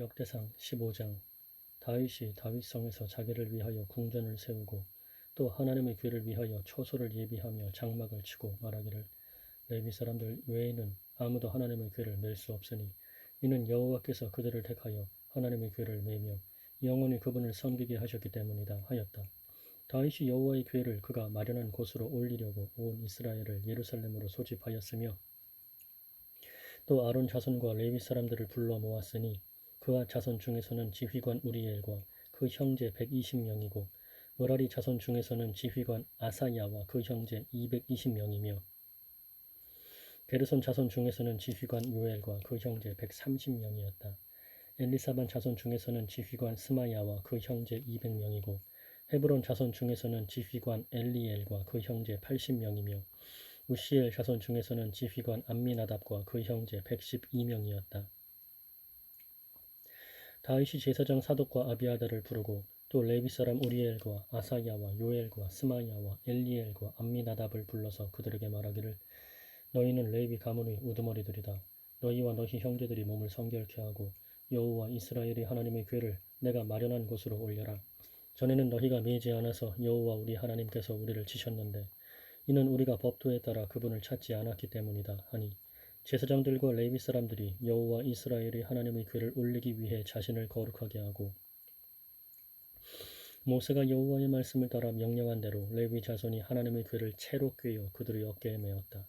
역대상 15장 다윗이 다윗성에서 자기를 위하여 궁전을 세우고 또 하나님의 귀를 위하여 초소를 예비하며 장막을 치고 말하기를 레위 사람들 외에는 아무도 하나님의 귀를 맬 수 없으니 이는 여호와께서 그들을 택하여 하나님의 귀를 매며 영원히 그분을 섬기게 하셨기 때문이다 하였다. 다윗이 여호와의 괴를 그가 마련한 곳으로 올리려고 온 이스라엘을 예루살렘으로 소집하였으며 또 아론 자손과 레위 사람들을 불러 모았으니 그와 자손 중에서는 지휘관 우리엘과 그 형제 120명이고 머라리 자손 중에서는 지휘관 아사야와 그 형제 220명이며 게르손 자손 중에서는 지휘관 요엘과 그 형제 130명이었다. 엘리사반 자손 중에서는 지휘관 스마야와 그 형제 200명이고 헤브론 자손 중에서는 지휘관 엘리엘과 그 형제 80명이며 우시엘 자손 중에서는 지휘관 암미나답과 그 형제 112명이었다. 다윗이 제사장 사독과 아비아다를 부르고 또 레위 사람 우리엘과 아사야와 요엘과 스마야와 엘리엘과 암미나답을 불러서 그들에게 말하기를 너희는 레위 가문의 우두머리들이다. 너희와 너희 형제들이 몸을 성결케 하고 여호와 이스라엘의 하나님의 괴를 내가 마련한 곳으로 올려라. 전에는 너희가 매지 않아서 여호와 우리 하나님께서 우리를 치셨는데 이는 우리가 법도에 따라 그분을 찾지 않았기 때문이다 하니 제사장들과 레위 사람들이 여호와 이스라엘의 하나님의 괴를 올리기 위해 자신을 거룩하게 하고 모세가 여호와의 말씀을 따라 명령한 대로 레위 자손이 하나님의 괴를 채로 꿰어 그들의 어깨에 메었다.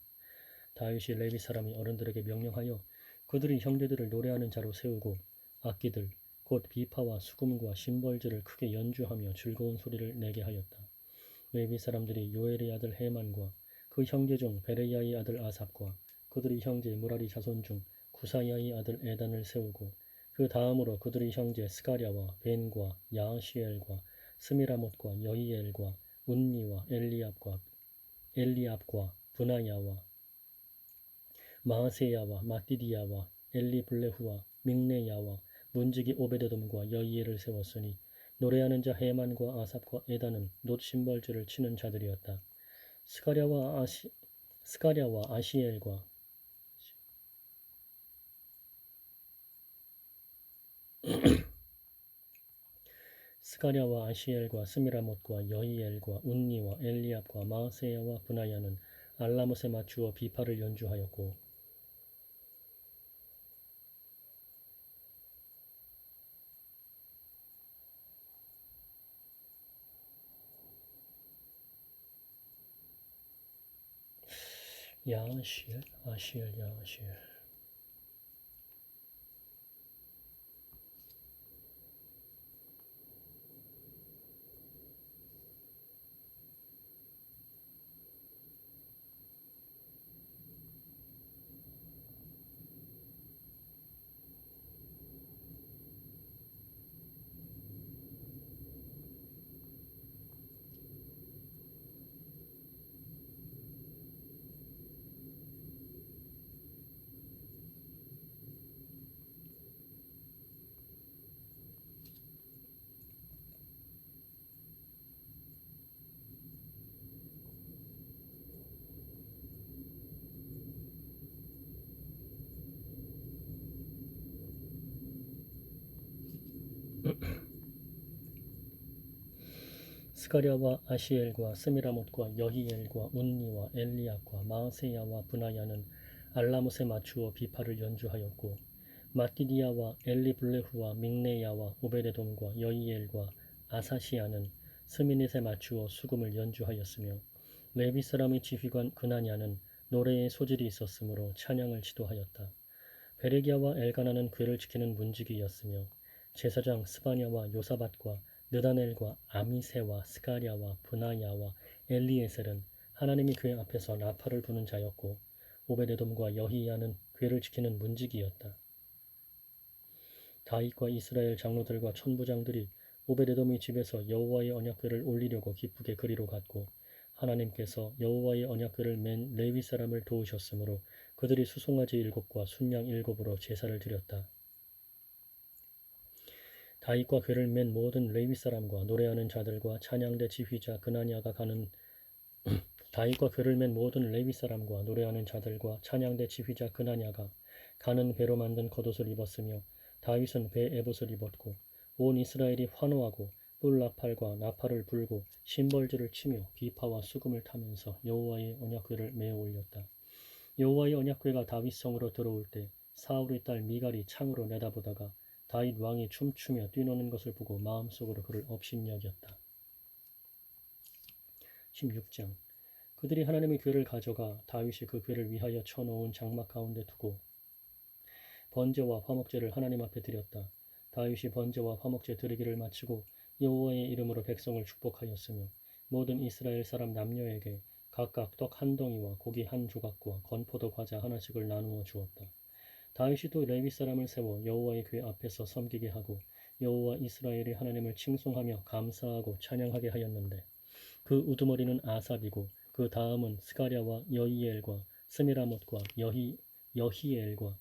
다윗이 레위 사람이 어른들에게 명령하여 그들이 형제들을 노래하는 자로 세우고 악기들 곧 비파와 수금과 심벌들을 크게 연주하며 즐거운 소리를 내게 하였다. 레위 사람들이 요엘의 아들 헤만과 그 형제 중 베레야의 아들 아삽과 그들의 형제 무라리 자손 중 구사야의 아들 에단을 세우고 그 다음으로 그들의 형제 스가랴와 벤과 야시엘과 스미라못과 여이엘과 운니와 엘리압과 엘리압과 분하야와 마하세야와 마띠디야와 엘리블레후와 믹네야와 문지기 오베데돔과 여이엘을 세웠으니 노래하는 자 헤만과 아삽과 에다는 놋 심벌주를 치는 자들이었다. 스가랴와 아시 스가랴와 아시엘과 스가랴와 아시엘과 스미라못과 여이엘과 운니와 엘리압과 마세야와 분하야는 알라못에 맞추어 비파를 연주하였고 야시엘 아시엘 야시엘 스가랴와 아시엘과 스미라못과 여히엘과 운니와 엘리압과 마세야와 분하야는 알라못에 맞추어 비파를 연주하였고 마띠디야와 엘리블레후와 믹네야와 오베데돔과 여이엘과 아사시아는 스미닛에 맞추어 수금을 연주하였으며 레비 사람의 지휘관 그나냐는 노래에 소질이 있었으므로 찬양을 지도하였다. 베레기야와 엘가나는 괴를 지키는 문지기였으며 제사장 스바냐와 요사밭과 느다넬과 아미세와 스가랴와 분하야와 엘리에셀은 하나님이 그의 앞에서 나팔을 부는 자였고 오베데돔과 여히야는 괴를 지키는 문지기였다. 다윗과 이스라엘 장로들과 천부장들이 오베데돔의 집에서 여호와의 언약궤를 올리려고 기쁘게 그리로 갔고 하나님께서 여호와의 언약궤를 맨 레위 사람을 도우셨으므로 그들이 수송아지 일곱과 순양 일곱으로 제사를 드렸다. 다윗과 괴를 맨 모든 레위 사람과 노래하는 자들과 찬양대 지휘자 그나냐가 가는 다윗과 괴를 맨 모든 레위 사람과 노래하는 자들과 찬양대 지휘자 그나냐가 가는 배로 만든 겉옷을 입었으며 다윗은 배 에봇을 입었고 온 이스라엘이 환호하고 뿔 나팔과 나팔을 불고 심벌지를 치며 비파와 수금을 타면서 여호와의 언약궤를 메어 올렸다. 여호와의 언약궤가 다윗 성으로 들어올 때 사울의 딸 미갈이 창으로 내다보다가 다윗 왕이 춤추며 뛰노는 것을 보고 마음속으로 그를 업신여겼다. 16장 그들이 하나님의 궤를 가져가 다윗이 그 궤를 위하여 쳐놓은 장막 가운데 두고 번제와 화목제를 하나님 앞에 드렸다. 다윗이 번제와 화목제 드리기를 마치고 여호와의 이름으로 백성을 축복하였으며 모든 이스라엘 사람 남녀에게 각각 떡 한 덩이와 고기 한 조각과 건포도 과자 하나씩을 나누어 주었다. 다윗이 또 레위 사람을 세워 여호와의 궤 앞에서 섬기게 하고 여호와 이스라엘이 하나님을 칭송하며 감사하고 찬양하게 하였는데 그 우두머리는 아삽이고 그 다음은 스가랴와 여이엘과 스미라못과 여히 여히엘과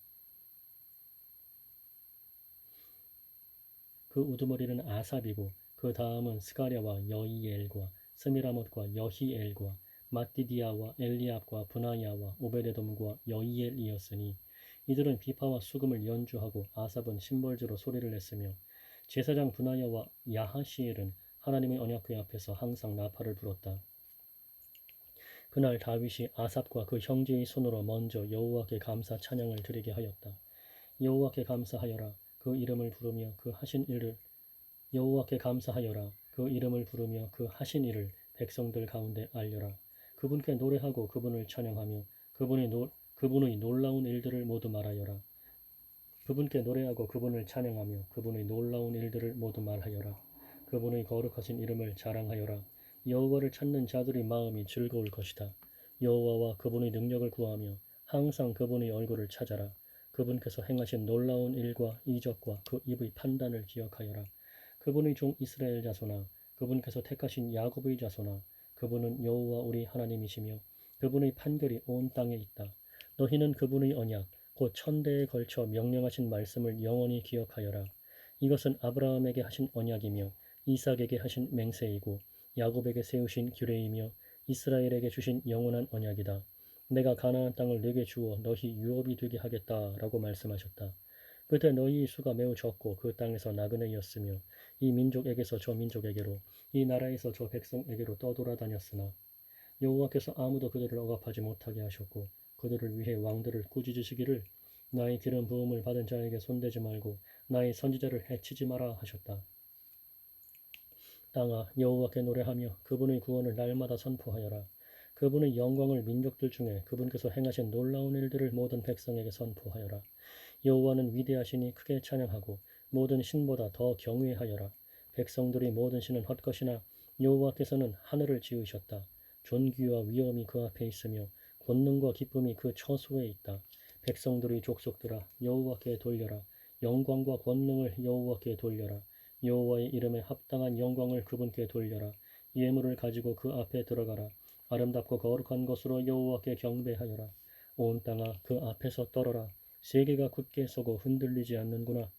그 우두머리는 아삽이고 그 다음은 스가랴와 여이엘과 스미라못과 여히엘과 마띠디아와 엘리압과 분하야와 오베데돔과 여이엘이었으니 이들은 비파와 수금을 연주하고 아삽은 심벌주로 소리를 냈으며 제사장 분하야와 야하시엘은 하나님의 언약궤 앞에서 항상 나팔을 불었다. 그날 다윗이 아삽과 그 형제의 손으로 먼저 여호와께 감사 찬양을 드리게 하였다. 여호와께 감사하여라 그 이름을 부르며 그 하신 일을 여호와께 감사하여라 그 이름을 부르며 그 하신 일을 백성들 가운데 알려라 그분께 노래하고 그분을 찬양하며 그분의 노, 그분의 놀라운 일들을 모두 말하여라. 그분께 노래하고 그분을 찬양하며 그분의 놀라운 일들을 모두 말하여라. 그분의 거룩하신 이름을 자랑하여라. 여호와를 찾는 자들의 마음이 즐거울 것이다. 여호와와 그분의 능력을 구하며 항상 그분의 얼굴을 찾아라. 그분께서 행하신 놀라운 일과 이적과 그 입의 판단을 기억하여라. 그분의 종 이스라엘 자손아 그분께서 택하신 야곱의 자손아 그분은 여호와 우리 하나님이시며 그분의 판결이 온 땅에 있다. 너희는 그분의 언약 곧 천대에 걸쳐 명령하신 말씀을 영원히 기억하여라. 이것은 아브라함에게 하신 언약이며 이삭에게 하신 맹세이고 야곱에게 세우신 규례이며 이스라엘에게 주신 영원한 언약이다. 내가 가나안 땅을 내게 주어 너희 유업이 되게 하겠다라고 말씀하셨다. 그때 너희의 수가 매우 적고 그 땅에서 나그네였으며 이 민족에게서 저 민족에게로 이 나라에서 저 백성에게로 떠돌아다녔으나 여호와께서 아무도 그들을 억압하지 못하게 하셨고 그들을 위해 왕들을 꾸짖으시기를 나의 기름 부음을 받은 자에게 손대지 말고 나의 선지자를 해치지 마라 하셨다. 땅아 여호와께 노래하며 그분의 구원을 날마다 선포하여라. 그분의 영광을 민족들 중에 그분께서 행하신 놀라운 일들을 모든 백성에게 선포하여라. 여호와는 위대하시니 크게 찬양하고 모든 신보다 더 경외하여라. 백성들이 모든 신은 헛것이나 여호와께서는 하늘을 지으셨다. 존귀와 위엄이 그 앞에 있으며 권능과 기쁨이 그 처소에 있다. 백성들의 족속들아 여호와께 돌려라. 영광과 권능을 여호와께 돌려라. 여호와의 이름에 합당한 영광을 그분께 돌려라. 예물을 가지고 그 앞에 들어가라. 아름답고 거룩한 것으로 여호와께 경배하여라. 온 땅아 그 앞에서 떨어라. 세계가 굳게 서고 흔들리지 않는구나.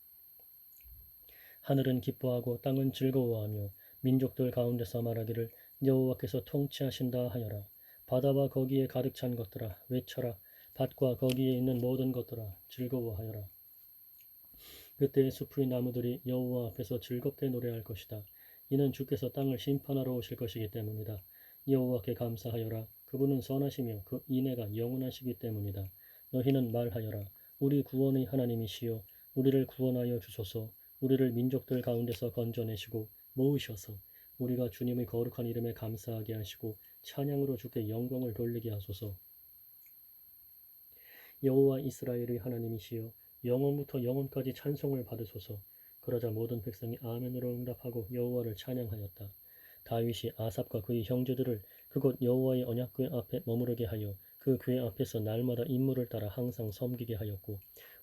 하늘은 기뻐하고 땅은 즐거워하며 민족들 가운데서 말하기를 여호와께서 통치하신다 하여라. 바다와 거기에 가득 찬 것들아 외쳐라. 밭과 거기에 있는 모든 것들아 즐거워하여라. 그때 숲의 나무들이 여호와 앞에서 즐겁게 노래할 것이다. 이는 주께서 땅을 심판하러 오실 것이기 때문이다. 여호와께 감사하여라. 그분은 선하시며 그 인애가 영원하시기 때문이다. 너희는 말하여라. 우리 구원의 하나님이시여 우리를 구원하여 주소서 우리를 민족들 가운데서 건져내시고 모으셔서 우리가 주님의 거룩한 이름에 감사하게 하시고 찬양으로 주께 영광을 돌리게 하소서. 여호와 이스라엘의 하나님이시여 영원부터 영원까지 찬송을 받으소서. 그러자 모든 백성이 아멘으로 응답하고 여호와를 찬양하였다. 다윗이 아삽과 그의 형제들을 그곳 여호와의 언약궤 앞에 머무르게 하여 그 궤 앞에서 날마다 인물을 따라 항상 섬기게 하였고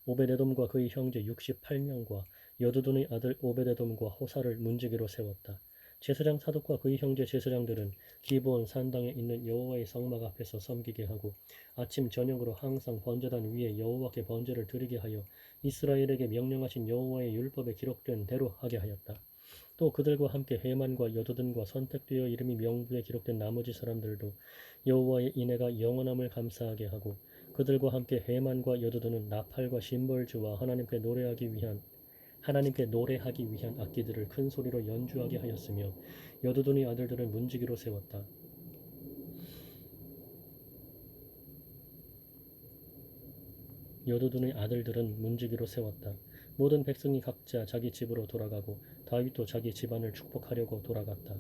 오베데돔과 그의 형제 68명과 여두둔의 아들 오베데돔과 호사를 문지기로 세웠다. 제사장 사독과 그의 형제 제사장들은 기브온 산당에 있는 여호와의 성막 앞에서 섬기게 하고 아침 저녁으로 항상 번제단 위에 여호와께 번제를 드리게 하여 이스라엘에게 명령하신 여호와의 율법에 기록된 대로 하게 하였다. 또 그들과 함께 해만과 여두둔과 선택되어 이름이 명부에 기록된 나머지 사람들도 여호와의 인애가 영원함을 감사하게 하고 그들과 함께 해만과 여두둔은 나팔과 심벌주와 하나님께 노래하기 위한 하나님께 노래하기 위한 악기들을 큰 소리로 연주하게 하였으며 여두둔의 아들들을 문지기로 세웠다. 여두둔의 아들들은 문지기로 세웠다. 모든 백성이 각자 자기 집으로 돌아가고 다윗도 자기 집안을 축복하려고 돌아갔다.